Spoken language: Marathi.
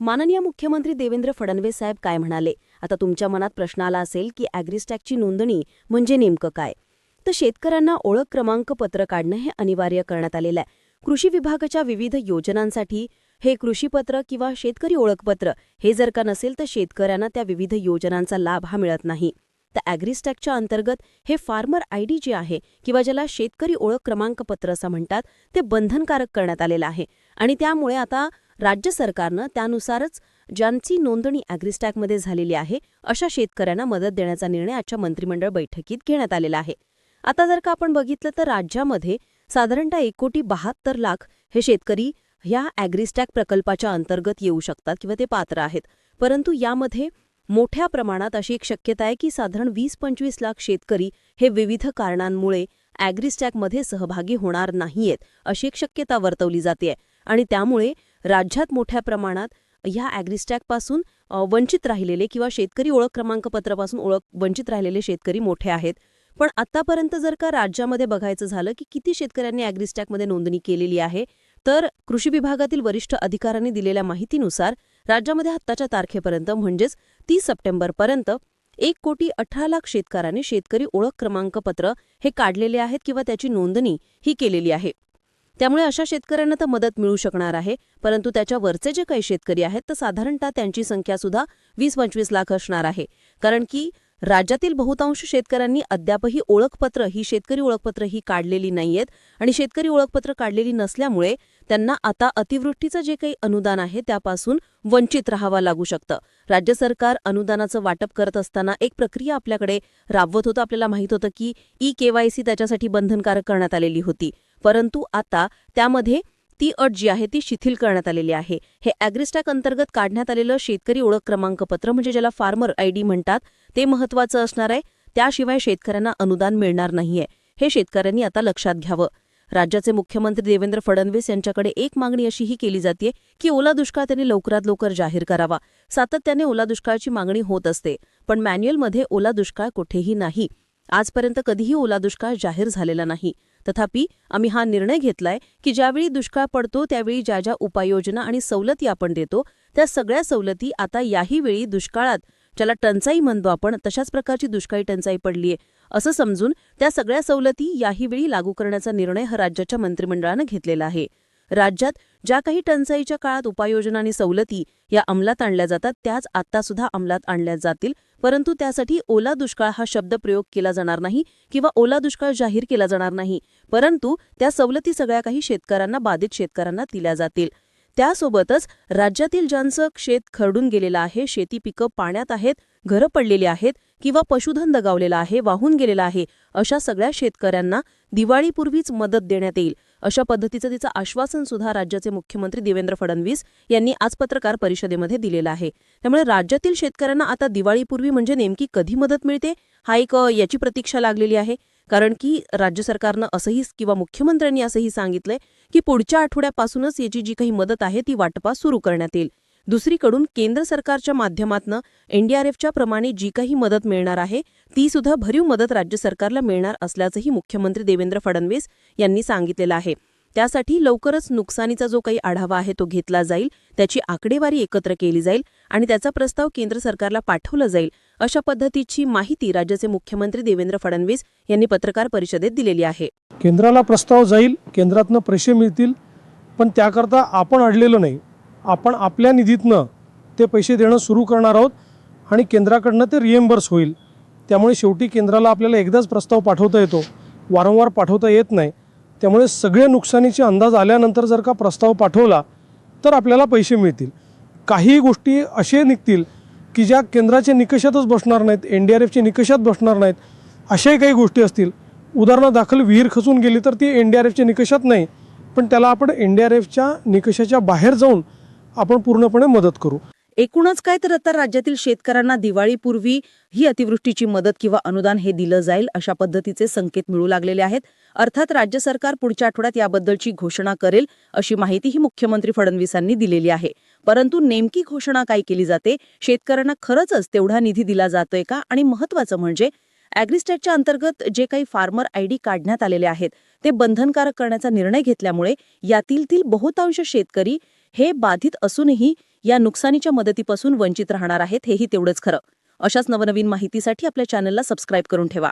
माननीय मुख्यमंत्री देवेंद्र फडणवीस साहेब काय म्हणाले? आता तुमच्या मनात प्रश्न आला असेल की ॲग्रिस्टॅकची नोंदणी म्हणजे नेमकं काय? तर शेतकऱ्यांना ओळख क्रमांक पत्र काढणं हे अनिवार्य करण्यात आलेलं आहे. कृषी विभागाच्या विविध योजनांसाठी हे कृषीपत्र किंवा शेतकरी ओळखपत्र हे जर का नसेल तर शेतकऱ्यांना त्या विविध योजनांचा लाभ हा मिळत नाही. तर ॲग्रिस्टॅकच्या अंतर्गत हे फार्मर आय डी जे आहे किंवा ज्याला शेतकरी ओळख क्रमांक पत्र असं म्हणतात ते बंधनकारक करण्यात आलेलं आहे. आणि त्यामुळे आता राज्य सरकारनं त्यानुसारच ज्यांची नोंदणी ॲग्रिस्टॅकमध्ये झालेली आहे अशा शेतकऱ्यांना मदत देण्याचा निर्णय आजच्या मंत्रिमंडळ बैठकीत घेण्यात आलेला आहे. आता जर का आपण बघितलं तर राज्यामध्ये साधारणतः एक कोटी बहात्तर लाख हे शेतकरी ह्या ॲग्रिस्टॅक प्रकल्पाच्या अंतर्गत येऊ शकतात किंवा ते पात्र आहेत. परंतु यामध्ये मोठ्या प्रमाणात अशी एक शक्यता आहे की साधारण वीस पंचवीस लाख शेतकरी हे विविध कारणांमुळे ॲग्रिस्टॅकमध्ये सहभागी होणार नाहीयेत अशी एक शक्यता वर्तवली जाते आणि त्यामुळे राज्यात मोठ्या प्रमाणात ह्या ॲग्रिस्टॅकपासून वंचित राहिलेले किंवा शेतकरी ओळख क्रमांकपत्रापासून ओळख वंचित राहिलेले शेतकरी मोठे आहेत. पण आतापर्यंत जर का राज्यामध्ये बघायचं झालं की किती शेतकऱ्यांनी ॲग्रिस्टॅकमध्ये नोंदणी केलेली आहे तर कृषी विभागातील वरिष्ठ अधिकाऱ्यांनी दिलेल्या माहितीनुसार राज्यामध्ये आत्ताच्या तारखेपर्यंत म्हणजेच तीस सप्टेंबरपर्यंत एक कोटी अठरा लाख शेतकऱ्यांनी शेतकरी ओळख क्रमांकपत्र हे काढलेले आहेत किंवा त्याची नोंदणी ही केलेली आहे. त्यामुळे अशा शेतकऱ्यांना तर मदत मिळू शकणार आहे. परंतु त्याच्या वरचे जे काही शेतकरी आहेत तर साधारणतः त्यांची संख्या सुद्धा वीस पंचवीस लाख असणार आहे. कारण की राज्यातील बहुतांश शेतकऱ्यांनी अद्यापही ओळखपत्र ही शेतकरी ओळखपत्र ही काढलेली नाहीयेत. आणि शेतकरी ओळखपत्र काढलेली नसल्यामुळे त्यांना आता अतिवृष्टीचं जे काही अनुदान आहे त्यापासून वंचित राहावं लागू शकतं. राज्य सरकार अनुदानाचं वाटप करत असताना एक प्रक्रिया आपल्याकडे राबवत होतं. आपल्याला माहीत होतं की ई केवायसी त्याच्यासाठी बंधनकारक करण्यात आलेली होती. परंतु आता त्यामध्ये ती अट जी आहे ती शिथिल करण्यात आलेली आहे. हे ॲग्रिस्टॅक अंतर्गत काढण्यात आलेलं शेतकरी ओळख क्रमांकपत्र म्हणजे ज्याला फार्मर आय डी म्हणतात ते महत्वाचं असणार आहे. त्याशिवाय शेतकऱ्यांना अनुदान मिळणार नाहीये. हे शेतकऱ्यांनी आता लक्षात घ्यावं. राज्याचे मुख्यमंत्री देवेंद्र फडणवीस यांच्याकडे एक मागणी अशीही केली जाते की ओला दुष्काळ त्यांनी लवकरात लवकर जाहीर करावा. सातत्याने ओला दुष्काळाची मागणी होत असते पण मॅन्युअलमध्ये ओला दुष्काळ कुठेही नाही. आजपर्यंत कधीही ओला दुष्काळ जाहीर झालेला नाही. तथापि आम्ही हा निर्णय घेतलाय की ज्यावेळी दुष्काळ पडतो त्यावेळी ज्या ज्या उपाययोजना आणि सवलती आपण देतो त्या सगळ्या सवलती आता याही वेळी दुष्काळात ज्याला टंचाई म्हणतो आपण तशाच प्रकारची दुष्काळी टंचाई पडलीय. असं समजून त्या सगळ्या सवलती याही वेळी लागू करण्याचा निर्णय हा राज्याच्या मंत्रिमंडळानं घेतलेला आहे. राज्यात ज्या काही टंचाईच्या काळात उपाययोजना आणि सवलती या अंमलात आणल्या जातात त्याच आत्तासुद्धा अंमलात आणल्या जातील. परंतु त्यासाठी ओला दुष्काळ हा शब्द प्रयोग केला जाणार नाही किंवा ओला दुष्काळ जाहीर केला जाणार नाही. परंतु त्या सवलती सगळ्या काही शेतकऱ्यांना बाधित शेतकऱ्यांना दिल्या जातील. त्यासोबतच राज्यातील ज्यांचं शेत खरडून गेलेलं आहे शेती पिकं पाण्यात आहेत घरं पडलेली आहेत किंवा पशुधन दगावलेलं आहे वाहून गेलेलं आहे अशा सगळ्या शेतकऱ्यांना दिवाळीपूर्वीच मदत देण्यात येईल. अशा पद्धतीचं तिचं आश्वासन सुद्धा राज्याचे मुख्यमंत्री देवेंद्र फडणवीस यांनी आज पत्रकार परिषदेमध्ये दिलेलं आहे. त्यामुळे राज्यातील शेतकऱ्यांना आता दिवाळीपूर्वी म्हणजे नेमकी कधी मदत मिळते हा एक याची प्रतीक्षा लागलेली आहे. कारण की राज्य सरकारनं असंही किंवा मुख्यमंत्र्यांनी असंही सांगितलंय की पुढच्या आठवड्यापासूनच याची जी काही मदत आहे ती वाटपास सुरू करण्यात येईल. दुसरीकडून केंद्र सरकारच्या माध्यमातनं एनडीआरएफच्या प्रमाणे जी काही मदत मिळणार आहे ती सुद्धा भरीव मदत राज्य सरकारला मिळणार असल्याचंही मुख्यमंत्री देवेंद्र फडणवीस यांनी सांगितलेलं आहे. त्यासाठी लवकरच नुकसानीचा जो काही आढावा आहे तो घेतला जाईल त्याची आकडेवारी एकत्र केली जाईल आणि त्याचा प्रस्ताव केंद्र सरकारला पाठवला जाईल अशा पद्धतीची माहिती राज्याचे मुख्यमंत्री देवेंद्र फडणवीस यांनी पत्रकार परिषदेत दिलेली आहे. केंद्राला प्रस्ताव जाईल केंद्रातनं पैसे मिळतील पण त्याकरता आपण अडलेलो नाही. आपण आपल्या निधीतनं ते पैसे देणं सुरू करणार आहोत आणि केंद्राकडनं ते रिएम्बर्स होईल. त्यामुळे शेवटी केंद्राला आपल्याला एकदाच प्रस्ताव पाठवता येतो. वारंवार पाठवता येत नाही. त्यामुळे सगळे नुकसानीचे अंदाज आल्यानंतर जर का प्रस्ताव पाठवला तर आपल्याला पैसे मिळतील. काही गोष्टी असे निघतील की ज्या केंद्राच्या निकषातच बसणार नाहीत एन डी आर एफच्या निकषात बसणार नाहीत अशाही काही गोष्टी असतील. उदाहरणादाखल विहीर खचून गेली तर ती एन डी आर एफच्या निकषात नाही पण त्याला आपण एन डी आर एफच्या निकषाच्या बाहेर जाऊन आपण पूर्णपणे मदत करू. एकूणच काय तर आता राज्यातील शेतकऱ्यांना दिवाळीपूर्वी ही अतिवृष्टीची मदत किंवा अनुदान हे दिलं जाईल अशा पद्धतीचे संकेत मिळू लागलेले आहेत. अर्थात राज्य सरकार पुढच्या आठवड्यात याबद्दलची घोषणा करेल अशी माहितीही मुख्यमंत्री फडणवीसांनी दिलेली आहे. परंतु नेमकी घोषणा काय केली जाते? शेतकऱ्यांना खरंच तेवढा निधी दिला जातोय का? आणि महत्वाचं म्हणजे ॲग्रिस्टॅटच्या अंतर्गत जे काही फार्मर आयडी काढण्यात आलेले आहेत ते बंधनकारक करण्याचा निर्णय घेतल्यामुळे यातील बहुतांश शेतकरी हे बाधित असूनही या नुकसानीच्या मदतीपासून वंचित राहणार आहेत हेही तेवढंच खरं. अशाच नवनवीन माहितीसाठी आपल्या चॅनलला सबस्क्राईब करून ठेवा.